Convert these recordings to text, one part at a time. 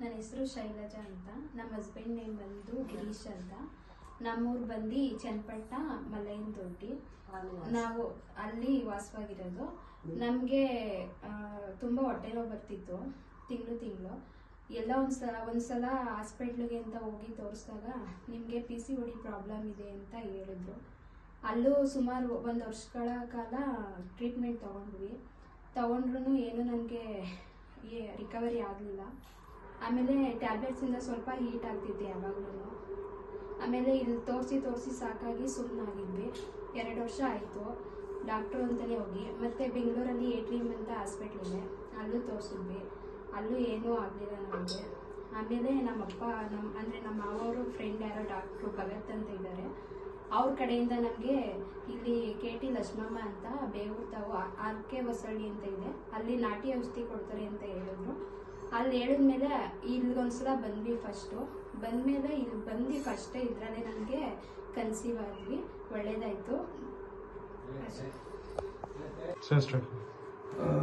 ನನ್ನ ಹೆಸರು ಶೈಲಜಾ ಅಂತ. ನಮ್ಮ ಹಸ್ಬೆಂಡ್ ನೇಮ್ ಬಂದು ಗಿರೀಶ್ ಅಂತ. ನಮ್ಮೂರು ಬಂದು ಚನ್ನಪಟ್ಟ ಮಲೈನ್ ದೊಡ್ಡಿ ನಾವು ಅಲ್ಲಿ ವಾಸವಾಗಿರೋದು. ನಮಗೆ ತುಂಬ ಹೊಟ್ಟೆ ನೋವು ಬರ್ತಿತ್ತು ತಿಂಗಳು ತಿಂಗಳು. ಎಲ್ಲ ಒಂದ್ಸಲ ಒಂದ್ಸಲ ಹಾಸ್ಪಿಟ್ಲಿಗೆ ಅಂತ ಹೋಗಿ ತೋರಿಸಿದಾಗ ನಿಮಗೆ ಪಿ ಸಿ ಒಡಿ ಪ್ರಾಬ್ಲಮ್ ಇದೆ ಅಂತ ಹೇಳಿದ್ರು. ಅಲ್ಲೂ ಸುಮಾರು ಒಂದು ವರ್ಷಗಳ ಕಾಲ ಟ್ರೀಟ್ಮೆಂಟ್ ತೊಗೊಂಡ್ವಿ. ತೊಗೊಂಡ್ರು ಏನು ನನಗೆ ರಿಕವರಿ ಆಗಲಿಲ್ಲ. ಆಮೇಲೆ ಟ್ಯಾಬ್ಲೆಟ್ಸಿಂದ ಸ್ವಲ್ಪ ಹೀಟ್ ಆಗ್ತಿದ್ದೆ ಯಾವಾಗಲೂ. ಆಮೇಲೆ ಇಲ್ಲಿ ತೋರಿಸಿ ತೋರಿಸಿ ಸಾಕಾಗಿ ಸುಮ್ಮನಾಗಿದ್ವಿ ಎರಡು ವರ್ಷ ಆಯಿತು. ಡಾಕ್ಟ್ರು ಅಂತಲೇ ಹೋಗಿ. ಮತ್ತೆ ಬೆಂಗಳೂರಲ್ಲಿ ಏಟ್ರಿಮ್ ಅಂತ ಹಾಸ್ಪಿಟ್ಲ್ ಇದೆ. ಅಲ್ಲೂ ತೋರಿಸಿದ್ವಿ. ಅಲ್ಲೂ ಏನೂ ಆಗಲಿಲ್ಲ ನಮಗೆ. ಆಮೇಲೆ ನಮ್ಮಪ್ಪ ನಮ್ಮ ಅಂದರೆ ನಮ್ಮ ಮಾವರು ಫ್ರೆಂಡ್ ಯಾರೋ ಡಾಕ್ಟ್ರು ಭಗತ್ ಅಂತ ಇದ್ದಾರೆ. ಅವ್ರ ಕಡೆಯಿಂದ ನಮಗೆ ಇಲ್ಲಿ ಕೆ ಟಿ ಲಕ್ಷ್ಮಮ್ಮ ಅಂತ ಬೇವು ತಾವು ಆರ್ ಕೆ ಹೊಸಳ್ಳಿ ಅಂತ ಇದೆ. ಅಲ್ಲಿ ನಾಟಿ ಔಷಧಿ ಕೊಡ್ತಾರೆ ಅಂತ ಅಲ್ಲಿ ಹೇಳಿದ್ಮೇಲೆ ಇಲ್ಲಿಗೊಂದ್ಸಲ ಬಂದ್ವಿ ಫಸ್ಟು ಬಂದಮೇಲೆ ಇಲ್ಲಿ ಬಂದು ಫಸ್ಟೇ ಇದರಲ್ಲೇ ನನಗೆ ಕನ್ಸೀವ್ ಆದ್ವಿ. ಒಳ್ಳೇದಾಯಿತು.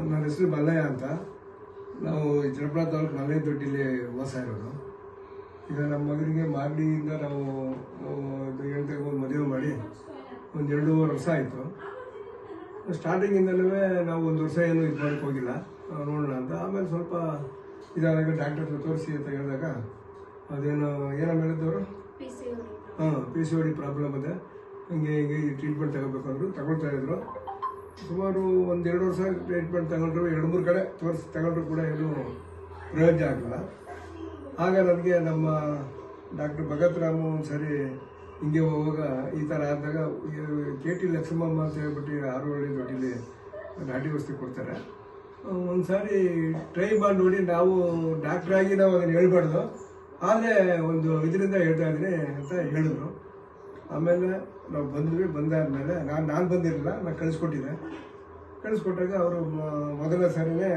ನನ್ನ ಹೆಸರು ಮಲ್ಲಯ್ಯ ಅಂತ. ನಾವು ಜನಪ್ರ ತಾಲೂಕು ಮಲ್ಲಯ್ಯ ದೊಡ್ಡಿಲಿ ವಾಸ ಇರೋದು. ಈಗ ನಮ್ಮ ಮಗನಿಗೆ ಮಾಗಡಿಯಿಂದ ನಾವು ಗಂಟೆಗೆ ಒಂದು ಮದುವೆ ಮಾಡಿ ಒಂದು ಎರಡೂವರೆ ವರ್ಷ ಆಯಿತು. ಸ್ಟಾರ್ಟಿಂಗಿಂದಲೂ ನಾವು ಒಂದು ವರ್ಷ ಏನು ಇದು ಮಾಡೋಕ್ಕೆ ಹೋಗಿಲ್ಲ ನೋಡೋಣ ಅಂತ. ಆಮೇಲೆ ಸ್ವಲ್ಪ ಇದಾದಾಗ ಡಾಕ್ಟರ್ ಹತ್ರ ತೋರಿಸಿ ಅಂತ ಹೇಳಿದಾಗ ಅದೇನು ಏನೋ ಹೇಳಿದ್ದವರು? ಹಾಂ ಪಿ ಸಿ ಡಿ ಪ್ರಾಬ್ಲಮ್ ಇದೆ ಹಿಂಗೆ ಹಿಂಗೆ ಟ್ರೀಟ್ಮೆಂಟ್ ತಗೋಬೇಕು ಅಂದರು, ತಗೊಳ್ತಾ ಇದ್ರು. ಸುಮಾರು ಒಂದು ಎರಡು ವರ್ಷ ಟ್ರೀಟ್ಮೆಂಟ್ ತಗೊಂಡ್ರು, ಎರಡು ಮೂರು ಕಡೆ ತೋರಿಸಿ, ತಗೊಂಡ್ರು ಕೂಡ ಏನೂ ಪ್ರಯೋಜನ ಆಗಲಿಲ್ಲ ಆಗ ನನಗೆ ನಮ್ಮ ಡಾಕ್ಟರ್ ಭಗತ್ ರಾಮು ಒಂದು ಸರಿ ಹಿಂಗೆ ಹೋಗುವಾಗ ಈ ಥರ ಆದಾಗ ಕೆ ಟಿ ಲಕ್ಷ್ಮಮ್ಮ ಅಂತ ಹೇಳ್ಬಿಟ್ಟು ಆರು ಹಳ್ಳಿ ದೊಡ್ಡಲ್ಲಿ ನಾಟಿ ಔಷಧಿ ಕೊಡ್ತಾರೆ. ಒಂದು ಸಾರಿ ಟ್ರೈ ಮಾಡಿ ನೋಡಿ, ನಾವು ಡಾಕ್ಟ್ರಾಗಿ ನಾವು ಅದನ್ನು ಹೇಳ್ಬಾರ್ದು. ಆದರೆ ಒಂದು ಇದರಿಂದ ಹೇಳ್ತಾ ಇದ್ದೀನಿ ಅಂತ ಹೇಳಿದ್ರು. ಆಮೇಲೆ ನಾವು ಬಂದ್ವಿ, ಬಂದಾದ್ಮೇಲೆ ನಾನು ನಾನು ಬಂದಿರಲಿಲ್ಲ, ನಾನು ಕಳಿಸ್ಕೊಟ್ಟಿದ್ದೆ. ಕಳಿಸ್ಕೊಟ್ಟಾಗ ಅವರು ಮೊದಲ ಸಾರಿನೇ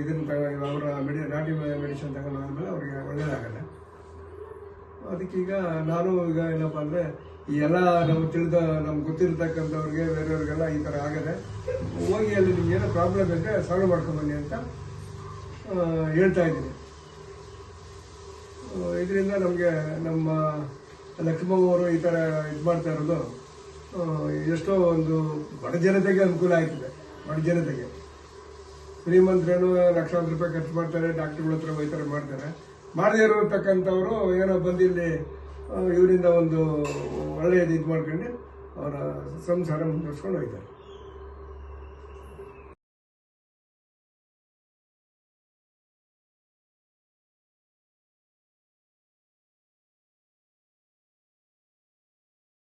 ಇದನ್ನು ತಗೋ, ಅವರ ಮೆಡಿ ನಾಟಿ ಮೆಡಿಸಿನ್ ತಗೊಂಡು ಹೋದ್ಮೇಲೆ ಅವರಿಗೆ ಒಳ್ಳೇದಾಗಲ್ಲ ಅದಕ್ಕೀಗ ನಾನು ಈಗ ಏನಪ್ಪ ಅಂದರೆ, ಈ ಎಲ್ಲ ನಮ್ಗೆ ತಿಳಿದ, ನಮ್ಗೆ ಗೊತ್ತಿರ್ತಕ್ಕಂಥವ್ರಿಗೆ, ಬೇರೆಯವ್ರಿಗೆಲ್ಲ ಈ ಥರ ಆಗದೆ, ಹೋಗಿ ಅಲ್ಲಿ ನಿಮ್ಗೆ ಏನೋ ಪ್ರಾಬ್ಲಮ್ ಇದ್ದರೆ ಸಾಲ್ವ್ ಮಾಡ್ಕೊಂಬನ್ನಿ ಅಂತ ಹೇಳ್ತಾ ಇದ್ದೀನಿ. ಇದರಿಂದ ನಮಗೆ ನಮ್ಮ ಲಕ್ಷ್ಮಮ್ಮ ಅವರು ಈ ಥರ ಇದು ಮಾಡ್ತಾ ಇರೋದು ಎಷ್ಟೋ ಒಂದು ಬಡ ಜನತೆಗೆ ಅನುಕೂಲ ಆಯ್ತದೆ, ಬಡ ಜನತೆಗೆ. ಶ್ರೀಮಂತರೇನು ಲಕ್ಷಾಂತರ ರೂಪಾಯಿ ಖರ್ಚು ಮಾಡ್ತಾರೆ ಡಾಕ್ಟ್ರುಗಳ ಹತ್ರ ಹೋಯ್ತಾರೆ ಮಾಡ್ತಾರೆ. ಮಾಡದೇ ಇರತಕ್ಕಂಥವ್ರು ಏನೋ ಬಂದಿಲ್ಲಿ ಇವರಿಂದ ಒಂದು ಒಳ್ಳೆಯದು ಇದು ಮಾಡ್ಕೊಂಡು ಅವರ ಸಂಸಾರ ಮುಂದುವರ್ಸ್ಕೊಂಡು ಹೋಗ್ತಾರೆ.